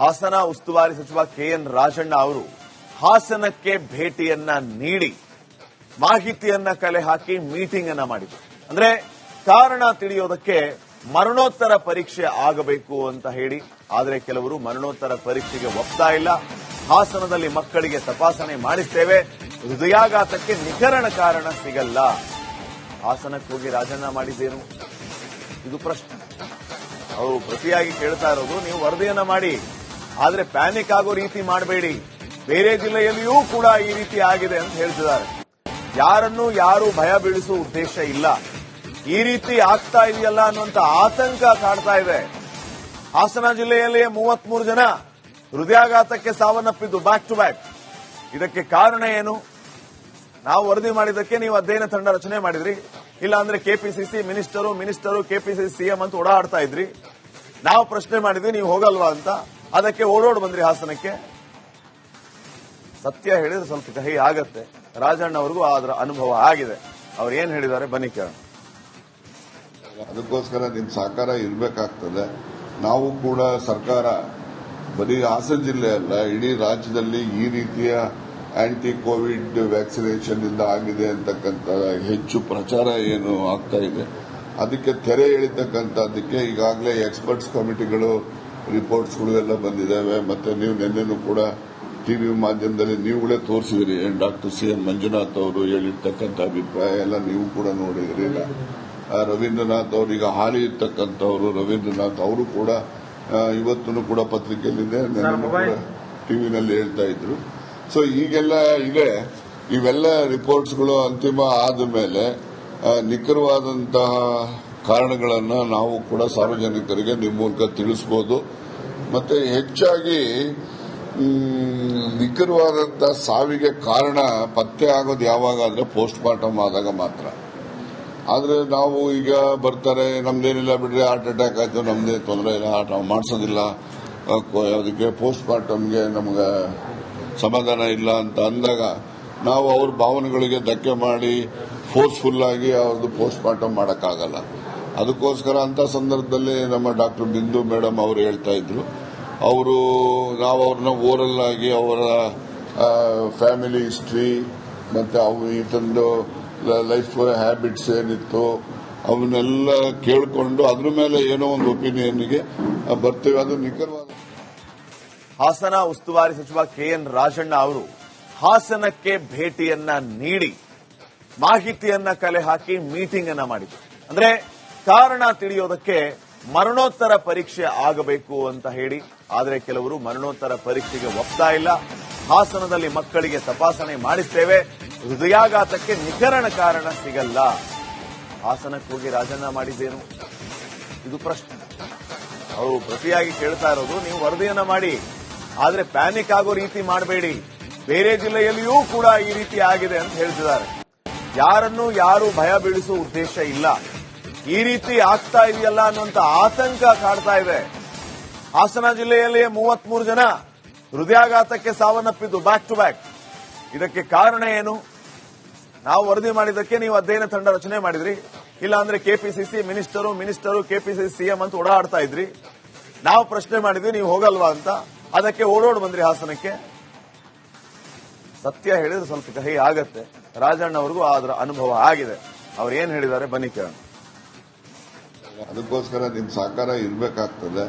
ಹಾಸನ ಉಸ್ತುವಾರಿ ಸಚಿವ ಕೆಎನ್ ರಾಜಣ್ಣ ಅವರು ಹಾಸನಕ್ಕೆ ಭೇಟಿಯನ್ನ ನೀಡಿ ಮಾಹಿತಿಯನ್ನ ಕಲೆ ಹಾಕಿ ಮೀಟಿಂಗ್ ಅನ್ನ ಮಾಡಿದ್ರು. ಅಂದ್ರೆ ಕಾರಣ ತಿಳಿಯೋದಕ್ಕೆ ಮರಣೋತ್ತರ ಪರೀಕ್ಷೆ ಆಗಬೇಕು ಅಂತ ಹೇಳಿ, ಆದರೆ ಕೆಲವರು ಮರಣೋತ್ತರ ಪರೀಕ್ಷೆಗೆ ಒಪ್ತಾ ಇಲ್ಲ. ಹಾಸನದಲ್ಲಿ ಮಕ್ಕಳಿಗೆ ತಪಾಸಣೆ ಮಾಡಿಸ್ತೇವೆ. ಹೃದಯಾಘಾತಕ್ಕೆ ನಿಖರಣ ಕಾರಣ ಸಿಗಲ್ಲ. ಹಾಸನಕ್ಕೆ ಹೋಗಿ ರಾಜಣ್ಣ ಮಾಡಿದ್ದೇನು? ಇದು ಪ್ರಶ್ನೆ. ಅವರು ಪ್ರತಿಯಾಗಿ ಕೇಳ್ತಾ ಇರೋದು, ನೀವು ವರದಿಯನ್ನ ಮಾಡಿ. ಆದ್ರೆ ಪ್ಯಾನಿಕ್ ಆಗೋ ರೀತಿ ಮಾಡಬೇಡಿ. ಬೇರೆ ಜಿಲ್ಲೆಯಲ್ಲಿಯೂ ಕೂಡ ಈ ರೀತಿ ಆಗಿದೆ ಅಂತ ಹೇಳ್ತಿದ್ದಾರೆ. ಯಾರನ್ನು ಯಾರು ಭಯ ಬೀಳಿಸುವ ಉದ್ದೇಶ ಇಲ್ಲ. ಈ ರೀತಿ ಆಗ್ತಾ ಇದೆಯಲ್ಲ ಅನ್ನುವಂತ ಆತಂಕ ಕಾಡ್ತಾ ಇದೆ. ಹಾಸನ ಜಿಲ್ಲೆಯಲ್ಲಿಯೇ ಮೂವತ್ಮೂರು ಜನ ಹೃದಯಾಘಾತಕ್ಕೆ ಸಾವನ್ನಪ್ಪಿದ್ದು ಬ್ಯಾಕ್ ಟು ಬ್ಯಾಕ್ ಇದಕ್ಕೆ ಕಾರಣ ಏನು? ನಾವು ವರದಿ ಮಾಡಿದ್ದಕ್ಕೆ ನೀವು ಅಧ್ಯಯನ ತಂಡ ರಚನೆ ಮಾಡಿದ್ರಿ. ಇಲ್ಲ ಅಂದ್ರೆ KPCC minister minister KPCC CM ಅಂತ ಓಡಾಡ್ತಾ ಇದ್ರಿ. ನಾವು ಪ್ರಶ್ನೆ ಮಾಡಿದ್ವಿ, ನೀವು ಹೋಗಲ್ವಾ ಅಂತ. ಅದಕ್ಕೆ ಓಡೋಡ್ ಬಂದ್ರಿ ಹಾಸನಕ್ಕೆ. ಸತ್ಯ ಹೇಳಿದ್ರೆ ಸ್ವಲ್ಪ ಕಹಿ ಆಗತ್ತೆ. ರಾಜಣ್ಣ ಅವ್ರಿಗೂ ಅದರ ಅನುಭವ ಆಗಿದೆ. ಅವ್ರು ಏನ್ ಹೇಳಿದ್ದಾರೆ ಬನ್ನಿ ಕೇಳೋಣ. ಅದಕ್ಕೋಸ್ಕರ ನಿಮ್ ಸಹಕಾರ ಇರಬೇಕಾಗ್ತದೆ. ನಾವು ಕೂಡ ಸರ್ಕಾರ, ಬರೀ ಹಾಸನ ಜಿಲ್ಲೆ ಅಲ್ಲ, ಇಡೀ ರಾಜ್ಯದಲ್ಲಿ ಈ ರೀತಿಯ ಆಂಟಿ ಕೋವಿಡ್ ವ್ಯಾಕ್ಸಿನೇಷನ್ ಇಂದ ಆಗಿದೆ ಅಂತಕ್ಕಂಥ ಹೆಚ್ಚು ಪ್ರಚಾರ ಏನು ಆಗ್ತಾ ಇದೆ. ಅದಕ್ಕೆ ತೆರೆ ಎಳಿತಕ್ಕಂಥದ್ದಕ್ಕೆ ಈಗಾಗಲೇ ಎಕ್ಸ್ಪರ್ಟ್ಸ್ ಕಮಿಟಿಗಳು ರಿಪೋರ್ಟ್ಸ್ಗಳು ಎಲ್ಲ ಬಂದಿದ್ದಾವೆ. ಮತ್ತೆ ನೀವು ನಿನ್ನೆನೂ ಕೂಡ ಟಿವಿ ಮಾಧ್ಯಮದಲ್ಲಿ ನೀವುಗಳೇ ತೋರಿಸಿದಿರಿ. ಡಾಕ್ಟರ್ ಸಿ ಎಂ ಮಂಜುನಾಥ್ ಅವರು ಹೇಳಿರ್ತಕ್ಕಂಥ ಅಭಿಪ್ರಾಯ ಎಲ್ಲ ನೀವು ಕೂಡ ನೋಡಿದಿರಿ ರವೀಂದ್ರನಾಥ್ ಅವರು ಈಗ ಹಾಲಿ ಇರ್ತಕ್ಕಂಥವ್ರು ರವೀಂದ್ರನಾಥ್ ಅವರು ಕೂಡ ಇವತ್ತು ಕೂಡ ಪತ್ರಿಕೆಯಲ್ಲಿದೆ. ಕೂಡ ಟಿವಿನಲ್ಲಿ ಹೇಳ್ತಾ ಇದ್ರು. ಸೊ ಈಗೆಲ್ಲ ಇದೆ. ಇವೆಲ್ಲ ರಿಪೋರ್ಟ್ಸ್ಗಳು ಅಂತಿಮ ಆದ ಮೇಲೆ ನಿಖರವಾದಂತಹ ಕಾರಣಗಳನ್ನ ನಾವು ಕೂಡ ಸಾರ್ವಜನಿಕರಿಗೆ ನಿಮ್ಮ ಮೂಲಕ ತಿಳಿಸಬಹುದು ಮತ್ತೆ ಹೆಚ್ಚಾಗಿ ನಿಖರವಾದಂಥ ಸಾವಿಗೆ ಕಾರಣ ಪತ್ತೆ ಆಗೋದು ಯಾವಾಗ ಪೋಸ್ಟ್ ಮಾರ್ಟಮ್ ಆದಾಗ ಮಾತ್ರ. ಆದ್ರೆ ನಾವು ಈಗ ಬರ್ತಾರೆ, ನಮ್ದೇನಿಲ್ಲ ಬಿಡ್ರಿ ಹಾರ್ಟ್ ಅಟ್ಯಾಕ್ ಆಯ್ತು, ನಮ್ದೇ ತೊಂದರೆ ಇಲ್ಲ, ನಾವು ಮಾಡಿಸೋದಿಲ್ಲ. ಅದಕ್ಕೆ ಪೋಸ್ಟ್ ಮಾರ್ಟಮ್ಗೆ ನಮ್ಗೆ ಸಮಾಧಾನ ಇಲ್ಲ ಅಂತ ಅಂದಾಗ ನಾವು ಅವ್ರ ಭಾವನೆಗಳಿಗೆ ಧಕ್ಕೆ ಮಾಡಿ ಫೋರ್ಸ್ಫುಲ್ ಆಗಿ ಅವ್ರದ್ದು ಪೋಸ್ಟ್ ಮಾರ್ಟಮ್ ಮಾಡೋಕ್ಕಾಗಲ್ಲ. ಅದಕ್ಕೋಸ್ಕರ ಅಂತ ಸಂದರ್ಭದಲ್ಲಿ ನಮ್ಮ ಡಾಕ್ಟರ್ ಬಿಂದು ಮೇಡಮ್ ಅವರು ಹೇಳ್ತಾ ಇದ್ರು. ಅವರು ನಾವು ಅವ್ರನ್ನ ಓರಲ್ ಆಗಿ ಅವರ ಫ್ಯಾಮಿಲಿ ಹಿಸ್ಟ್ರಿ, ಮತ್ತೆ ಅವ್ ಈತಂದು ಲೈಫ್ ಹ್ಯಾಬಿಟ್ಸ್ ಏನಿತ್ತು, ಅವನ್ನೆಲ್ಲ ಕೇಳಿಕೊಂಡು ಅದ್ರ ಮೇಲೆ ಏನೋ ಒಂದು ಒಪಿನಿಯನ್ಗೆ ಬರ್ತೇವೆ. ಅದು ನಿಖರವಾದ ಹಾಸನ ಉಸ್ತುವಾರಿ ಸಚಿವ ಕೆಎನ್ ರಾಜಣ್ಣ ಅವರು ಹಾಸನಕ್ಕೆ ಭೇಟಿಯನ್ನ ನೀಡಿ ಮಾಹಿತಿಯನ್ನ ಕಲೆ ಹಾಕಿ ಮೀಟಿಂಗ್ ಅನ್ನ ಮಾಡಿದ್ರು. ಅಂದ್ರೆ ಕಾರಣ ತಿಳಿಯೋದಕ್ಕೆ ಮರಣೋತ್ತರ ಪರೀಕ್ಷೆ ಆಗಬೇಕು ಅಂತ ಹೇಳಿ, ಆದರೆ ಕೆಲವರು ಮರಣೋತ್ತರ ಪರೀಕ್ಷೆಗೆ ಒಪ್ತಾ ಇಲ್ಲ. ಹಾಸನದಲ್ಲಿ ಮಕ್ಕಳಿಗೆ ತಪಾಸಣೆ ಮಾಡಿಸ್ತೇವೆ. ಹೃದಯಾಘಾತಕ್ಕೆ ನಿಖರಣ ಕಾರಣ ಸಿಗಲ್ಲ. ಹಾಸನಕ್ಕೆ ಹೋಗಿ ಮಾಡಿದ್ದೇನು? ಇದು ಪ್ರಶ್ನೆ. ಅವರು ಪ್ರತಿಯಾಗಿ ಕೇಳ್ತಾ ಇರೋದು, ನೀವು ವರದಿಯನ್ನ ಮಾಡಿ. ಆದರೆ ಪ್ಯಾನಿಕ್ ಆಗೋ ರೀತಿ ಮಾಡಬೇಡಿ. ಬೇರೆ ಜಿಲ್ಲೆಯಲ್ಲಿಯೂ ಕೂಡ ಈ ರೀತಿ ಆಗಿದೆ ಅಂತ ಹೇಳ್ತಿದ್ದಾರೆ. ಯಾರನ್ನು ಯಾರು ಭಯ ಬೀಳಿಸುವ ಉದ್ದೇಶ ಇಲ್ಲ. ಈ ರೀತಿ ಆಗ್ತಾ ಇದೆಯಲ್ಲ ಅನ್ನುವಂತ ಆತಂಕ ಕಾಡ್ತಾ ಇದೆ. ಹಾಸನ ಜಿಲ್ಲೆಯಲ್ಲಿಯೇ ಮೂವತ್ಮೂರು ಜನ ಹೃದಯಾಘಾತಕ್ಕೆ ಸಾವನ್ನಪ್ಪಿದ್ದು ಬ್ಯಾಕ್ ಟು ಬ್ಯಾಕ್ ಇದಕ್ಕೆ ಕಾರಣ ಏನು? ನಾವು ವರದಿ ಮಾಡಿದ್ದಕ್ಕೆ ನೀವು ಅಧ್ಯಯನ ತಂಡ ರಚನೆ ಮಾಡಿದ್ರಿ. ಇಲ್ಲ ಅಂದ್ರೆ KPCC minister minister KPCC CM ಅಂತ ಓಡಾಡ್ತಾ ಇದ್ರಿ. ನಾವು ಪ್ರಶ್ನೆ ಮಾಡಿದ್ವಿ, ನೀವು ಹೋಗಲ್ವಾ ಅಂತ. ಅದಕ್ಕೆ ಓಡೋಡ್ ಬಂದ್ರಿ ಹಾಸನಕ್ಕೆ. ಸತ್ಯ ಹೇಳಿದ್ರೆ ಸ್ವಲ್ಪ ಕಹಿ ಆಗತ್ತೆ. ರಾಜಣ್ಣ ಅವ್ರಿಗೂ ಅದರ ಅನುಭವ ಆಗಿದೆ. ಅವ್ರು ಏನ್ ಹೇಳಿದ್ದಾರೆ? ಬನ್ನಿ ಕೇಳೋಣ. ಅದಕ್ಕೋಸ್ಕರ ನಿಮ್ಮ ಸಹಕಾರ ಇರಬೇಕಾಗ್ತದೆ.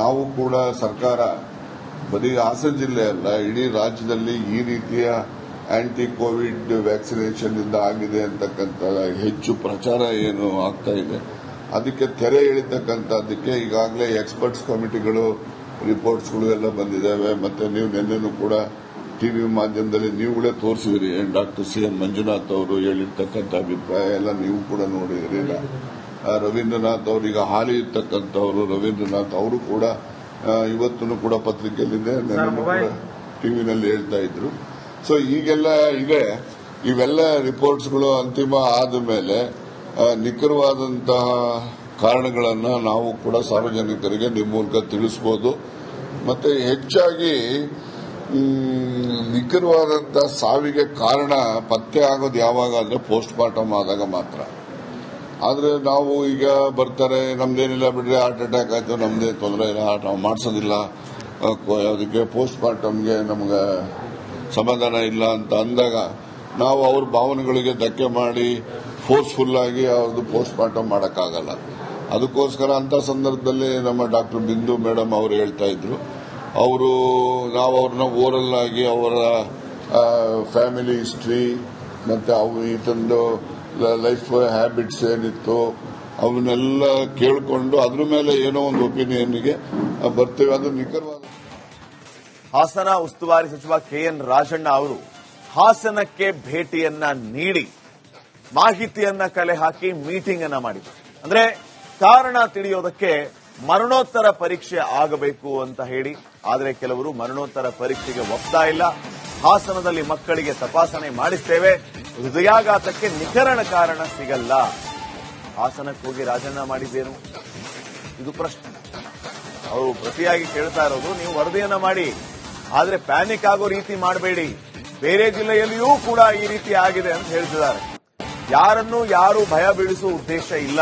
ನಾವು ಕೂಡ ಸರ್ಕಾರ, ಬರೀ ಹಾಸನ ಜಿಲ್ಲೆ ಅಲ್ಲ, ಇಡೀ ರಾಜ್ಯದಲ್ಲಿ ಈ ರೀತಿಯ ಆಂಟಿ ಕೋವಿಡ್ ವ್ಯಾಕ್ಸಿನೇಷನ್ ಇಂದ ಆಗಿದೆ ಅಂತಕ್ಕಂಥ ಹೆಚ್ಚು ಪ್ರಚಾರ ಏನು ಆಗ್ತಾ ಇದೆ. ಅದಕ್ಕೆ ತೆರೆ ಎಳಿತಕ್ಕಂಥದ್ದಕ್ಕೆ ಈಗಾಗಲೇ ಎಕ್ಸ್ಪರ್ಟ್ಸ್ ಕಮಿಟಿಗಳು ರಿಪೋರ್ಟ್ಸ್ಗಳು ಎಲ್ಲ ಬಂದಿದ್ದಾವೆ. ಮತ್ತೆ ನೀವು ನಿನ್ನೆನೂ ಕೂಡ ಟಿವಿ ಮಾಧ್ಯಮದಲ್ಲಿ ನೀವುಗಳೇ ತೋರಿಸಿದ್ರಿ. ಡಾಕ್ಟರ್ ಸಿ ಎಂ ಮಂಜುನಾಥ್ ಅವರು ಹೇಳಿರ್ತಕ್ಕಂಥ ಅಭಿಪ್ರಾಯ ಎಲ್ಲ ನೀವು ಕೂಡ ನೋಡಿದ್ರಿ. ರವೀಂದ್ರನಾಥ್ ಅವರು ಈಗ ಹಾಲಿ ಇರ್ತಕ್ಕಂಥವ್ರು ರವೀಂದ್ರನಾಥ್ ಅವರು ಕೂಡ ಇವತ್ತು ಕೂಡ ಪತ್ರಿಕೆಯಲ್ಲಿದೆ ಟಿವಿನಲ್ಲಿ ಹೇಳ್ತಾ ಇದ್ರು. ಸೊ ಈಗೆಲ್ಲ ಇದೆ. ಇವೆಲ್ಲ ರಿಪೋರ್ಟ್ಸ್ಗಳು ಅಂತಿಮ ಆದ ಮೇಲೆ ನಿಖರವಾದಂತಹ ಕಾರಣಗಳನ್ನು ನಾವು ಕೂಡ ಸಾರ್ವಜನಿಕರಿಗೆ ನಿಮ್ಮ ಮೂಲಕ ತಿಳಿಸಬಹುದು ಮತ್ತೆ ಹೆಚ್ಚಾಗಿ ನಿಖರವಾದಂತಹ ಸಾವಿಗೆ ಕಾರಣ ಪತ್ತೆ ಆಗೋದು ಯಾವಾಗ ಅಂದ್ರೆ ಪೋಸ್ಟ್ ಮಾರ್ಟಮ್ ಆದಾಗ ಮಾತ್ರ. ಆದ್ರೆ ನಾವು ಈಗ ಬರ್ತಾರೆ, ನಮ್ದೇನಿಲ್ಲ ಬಿಡ್ರಿ ಹಾರ್ಟ್ ಅಟ್ಯಾಕ್ ಆಯ್ತು, ನಮ್ದೇ ತೊಂದರೆ ಇಲ್ಲ, ನಾವು ಮಾಡಿಸೋದಿಲ್ಲ. ಅದಕ್ಕೆ ಪೋಸ್ಟ್ ಮಾರ್ಟಮ್ಗೆ ನಮ್ಗೆ ಸಮಾಧಾನ ಇಲ್ಲ ಅಂತ ಅಂದಾಗ ನಾವು ಅವ್ರ ಭಾವನೆಗಳಿಗೆ ಧಕ್ಕೆ ಮಾಡಿ ಫೋರ್ಸ್ಫುಲ್ ಆಗಿ ಅವ್ರದ್ದು ಪೋಸ್ಟ್ ಮಾರ್ಟಮ್ ಮಾಡೋಕ್ಕಾಗಲ್ಲ. ಅದಕ್ಕೋಸ್ಕರ ಅಂತ ಸಂದರ್ಭದಲ್ಲಿ ನಮ್ಮ ಡಾಕ್ಟರ್ ಬಿಂದು ಮೇಡಮ್ ಅವರು ಹೇಳ್ತಾ ಇದ್ರು. ಅವರು, ನಾವು ಅವ್ರನ್ನ ಓರಲ್ ಆಗಿ ಅವರ ಫ್ಯಾಮಿಲಿ ಹಿಸ್ಟ್ರಿ ಮತ್ತೆ ಅವು ಈತಂದು ಲೈಫ್ ಹ್ಯಾಬಿಟ್ಸ್ ಏನಿತ್ತು ಅವನ್ನೆಲ್ಲ ಕೇಳಿಕೊಂಡು ಅದ್ರ ಮೇಲೆ ಏನೋ ಒಂದು ಒಪಿನಿಯನ್ಗೆ ಬರ್ತೇವೆ. ಅದು ನಿಖರವಾದ ಹಾಸನ ಉಸ್ತುವಾರಿ ಸಚಿವ ಕೆಎನ್ ರಾಜಣ್ಣ ಅವರು ಹಾಸನಕ್ಕೆ ಭೇಟಿಯನ್ನ ನೀಡಿ ಮಾಹಿತಿಯನ್ನ ಕಲೆ ಹಾಕಿ ಮೀಟಿಂಗ್ ಅನ್ನ ಮಾಡಿದರು. ಅಂದ್ರೆ ಕಾರಣ ತಿಳಿಯೋದಕ್ಕೆ ಮರಣೋತ್ತರ ಪರೀಕ್ಷೆ ಆಗಬೇಕು ಅಂತ ಹೇಳಿ, ಆದರೆ ಕೆಲವರು ಮರಣೋತ್ತರ ಪರೀಕ್ಷೆಗೆ ಒಪ್ತಾ ಇಲ್ಲ. ಹಾಸನದಲ್ಲಿ ಮಕ್ಕಳಿಗೆ ತಪಾಸಣೆ ಮಾಡಿಸ್ತೇವೆ. ಹೃದಯಾಘಾತಕ್ಕೆ ನಿಖರಣ ಕಾರಣ ಸಿಗಲ್ಲ. ಹಾಸನಕ್ಕೆ ಹೋಗಿ ರಾಜಣ್ಣ ಮಾಡಿದ್ದೇನು? ಇದು ಪ್ರಶ್ನೆ. ಅವರು ಪ್ರತಿಯಾಗಿ ಕೇಳ್ತಾ ಇರೋದು, ನೀವು ವರದಿಯನ್ನ ಮಾಡಿ. ಆದ್ರೆ ಪ್ಯಾನಿಕ್ ಆಗೋ ರೀತಿ ಮಾಡಬೇಡಿ. ಬೇರೆ ಜಿಲ್ಲೆಯಲ್ಲಿಯೂ ಕೂಡ ಈ ರೀತಿ ಆಗಿದೆ ಅಂತ ಹೇಳ್ತಿದ್ದಾರೆ. ಯಾರನ್ನು ಯಾರು ಭಯ ಬೀಳಿಸುವ ಉದ್ದೇಶ ಇಲ್ಲ.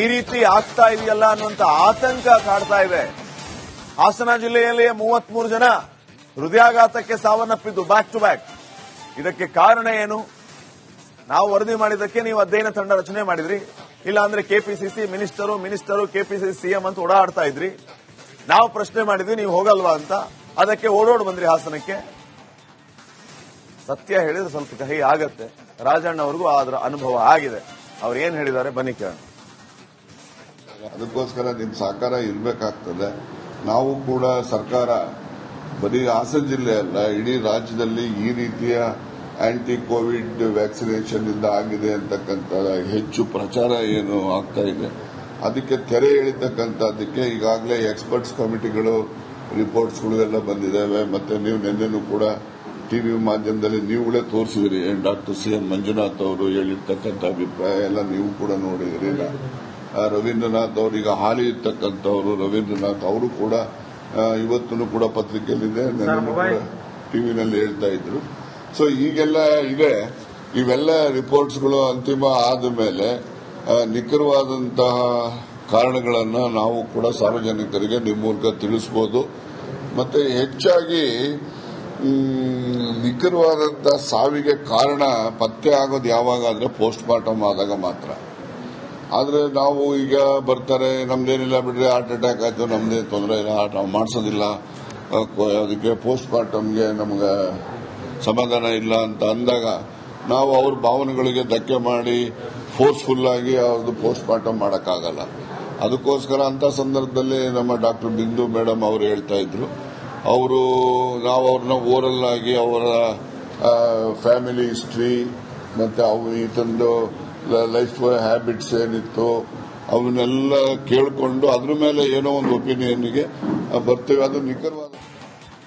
ಈ ರೀತಿ ಆಗ್ತಾ ಇದೆಯಲ್ಲ ಅನ್ನುವಂತ ಆತಂಕ ಕಾಡ್ತಾ ಇದೆ. ಹಾಸನ ಜಿಲ್ಲೆಯಲ್ಲಿಯೇ ಮೂವತ್ಮೂರು ಜನ ಹೃದಯಾಘಾತಕ್ಕೆ ಸಾವನ್ನಪ್ಪಿದ್ದು ಬ್ಯಾಕ್ ಟು ಬ್ಯಾಕ್ ಇದಕ್ಕೆ ಕಾರಣ ಏನು? ನಾವು ವರದಿ ಮಾಡಿದ್ದಕ್ಕೆ ನೀವು ಅಧ್ಯಯನ ತಂಡ ರಚನೆ ಮಾಡಿದ್ರಿ. ಇಲ್ಲ ಅಂದ್ರೆ KPCC minister minister KPCC CM ಅಂತ ಓಡಾಡ್ತಾ ಇದ್ರಿ. ನಾವು ಪ್ರಶ್ನೆ ಮಾಡಿದ್ವಿ, ನೀವು ಹೋಗಲ್ವಾ ಅಂತ. ಅದಕ್ಕೆ ಓಡೋಡ್ ಬಂದ್ರಿ ಹಾಸನಕ್ಕೆ. ಸತ್ಯ ಹೇಳಿದ್ರೆ ಸ್ವಲ್ಪ ಕಹಿ ಆಗತ್ತೆ. ರಾಜಣ್ಣ ಅವ್ರಿಗೂ ಅದರ ಅನುಭವ ಆಗಿದೆ. ಅವ್ರು ಏನ್ ಹೇಳಿದ್ದಾರೆ ಬನ್ನಿ ಕೇಳೋಣ. ಅದಕ್ಕೋಸ್ಕರ ನಿಮ್ ಸಹಕಾರ ಇರಬೇಕಾಗ್ತದೆ. ನಾವು ಕೂಡ ಸರ್ಕಾರ ಬರೀ ಹಾಸನ ಜಿಲ್ಲೆ ಅಲ್ಲ, ಇಡೀ ರಾಜ್ಯದಲ್ಲಿ ಈ ರೀತಿಯ ಆಂಟಿ ಕೋವಿಡ್ ವ್ಯಾಕ್ಸಿನೇಷನ್ ಇಂದ ಆಗಿದೆ ಅಂತಕ್ಕಂಥ ಹೆಚ್ಚು ಪ್ರಚಾರ ಏನು ಆಗ್ತಾ ಇದೆ. ಅದಕ್ಕೆ ತೆರೆ ಎಳಿತಕ್ಕಂಥದ್ದಕ್ಕೆ ಈಗಾಗಲೇ ಎಕ್ಸ್ಪರ್ಟ್ಸ್ ಕಮಿಟಿಗಳು ರಿಪೋರ್ಟ್ಸ್ಗಳು ಎಲ್ಲ ಬಂದಿದ್ದಾವೆ ಮತ್ತೆ ನೀವು ನಿನ್ನೆನೂ ಕೂಡ ಟಿವಿ ಮಾಧ್ಯಮದಲ್ಲಿ ನೀವುಗಳೇ ತೋರಿಸಿದ್ರಿ. ಡಾಕ್ಟರ್ ಸಿ ಎಂ ಮಂಜುನಾಥ್ ಅವರು ಹೇಳಿರ್ತಕ್ಕಂಥ ಅಭಿಪ್ರಾಯ ಎಲ್ಲ ನೀವು ಕೂಡ ನೋಡಿದಿರಿ. ರವೀಂದ್ರನಾಥ್ ಅವರು ಈಗ ಹಾಲಿ ಇರ್ತಕ್ಕಂಥವ್ರು, ರವೀಂದ್ರನಾಥ್ ಅವರು ಕೂಡ ಇವತ್ತು ಕೂಡ ಪತ್ರಿಕೆಯಲ್ಲಿದೆ. ಟಿವಿನಲ್ಲಿ ಹೇಳ್ತಾ ಇದ್ರು. ಸೊ ಈಗೆಲ್ಲ ಇದೆ. ಇವೆಲ್ಲ ರಿಪೋರ್ಟ್ಸ್ಗಳು ಅಂತಿಮ ಆದ ಮೇಲೆ ನಿಖರವಾದಂತಹ ಕಾರಣಗಳನ್ನು ನಾವು ಕೂಡ ಸಾರ್ವಜನಿಕರಿಗೆ ನಿಮ್ಮ ಮೂಲಕ ತಿಳಿಸಬಹುದು ಮತ್ತೆ ಹೆಚ್ಚಾಗಿ ನಿಖರವಾದಂತಹ ಸಾವಿಗೆ ಕಾರಣ ಪತ್ತೆ ಆಗೋದು ಯಾವಾಗ ಅಂದ್ರೆ ಪೋಸ್ಟ್ ಮಾರ್ಟಮ್ ಆದಾಗ ಮಾತ್ರ. ಆದ್ರೆ ನಾವು ಈಗ ಬರ್ತಾರೆ, ನಮ್ದೇನಿಲ್ಲ ಬಿಡ್ರಿ ಹಾರ್ಟ್ ಅಟ್ಯಾಕ್ ಆಯ್ತು ನಮ್ದೇನು ತೊಂದರೆ ಇಲ್ಲ, ನಾವು ಮಾಡಿಸೋದಿಲ್ಲ. ಅದಕ್ಕೆ ಪೋಸ್ಟ್ ಮಾರ್ಟಮ್ಗೆ ನಮ್ಗೆ ಸಮಾಧಾನ ಇಲ್ಲ ಅಂತ ಅಂದಾಗ ನಾವು ಅವ್ರ ಭಾವನೆಗಳಿಗೆ ಧಕ್ಕೆ ಮಾಡಿ ಫೋರ್ಸ್ಫುಲ್ ಆಗಿ ಅವ್ರದ್ದು ಪೋಸ್ಟ್ ಮಾರ್ಟಮ್ ಮಾಡೋಕ್ಕಾಗಲ್ಲ. ಅದಕ್ಕೋಸ್ಕರ ಅಂತ ಸಂದರ್ಭದಲ್ಲಿ ನಮ್ಮ ಡಾಕ್ಟರ್ ಬಿಂದು ಮೇಡಮ್ ಅವರು ಹೇಳ್ತಾ ಇದ್ರು. ಅವರು, ನಾವು ಅವ್ರನ್ನ ಓರಲ್ ಆಗಿ ಅವರ ಫ್ಯಾಮಿಲಿ ಹಿಸ್ಟ್ರಿ ಮತ್ತೆ ಅವು ಈತಂದು ಲೈಫ್ ಹ್ಯಾಬಿಟ್ಸ್ ಏನಿತ್ತು ಅವನ್ನೆಲ್ಲ ಕೇಳಿಕೊಂಡು ಅದ್ರ ಮೇಲೆ ಏನೋ ಒಂದು ಒಪಿನಿಯನ್ಗೆ ಬರ್ತೇವೆ. ಅದು ನಿಖರವಾದ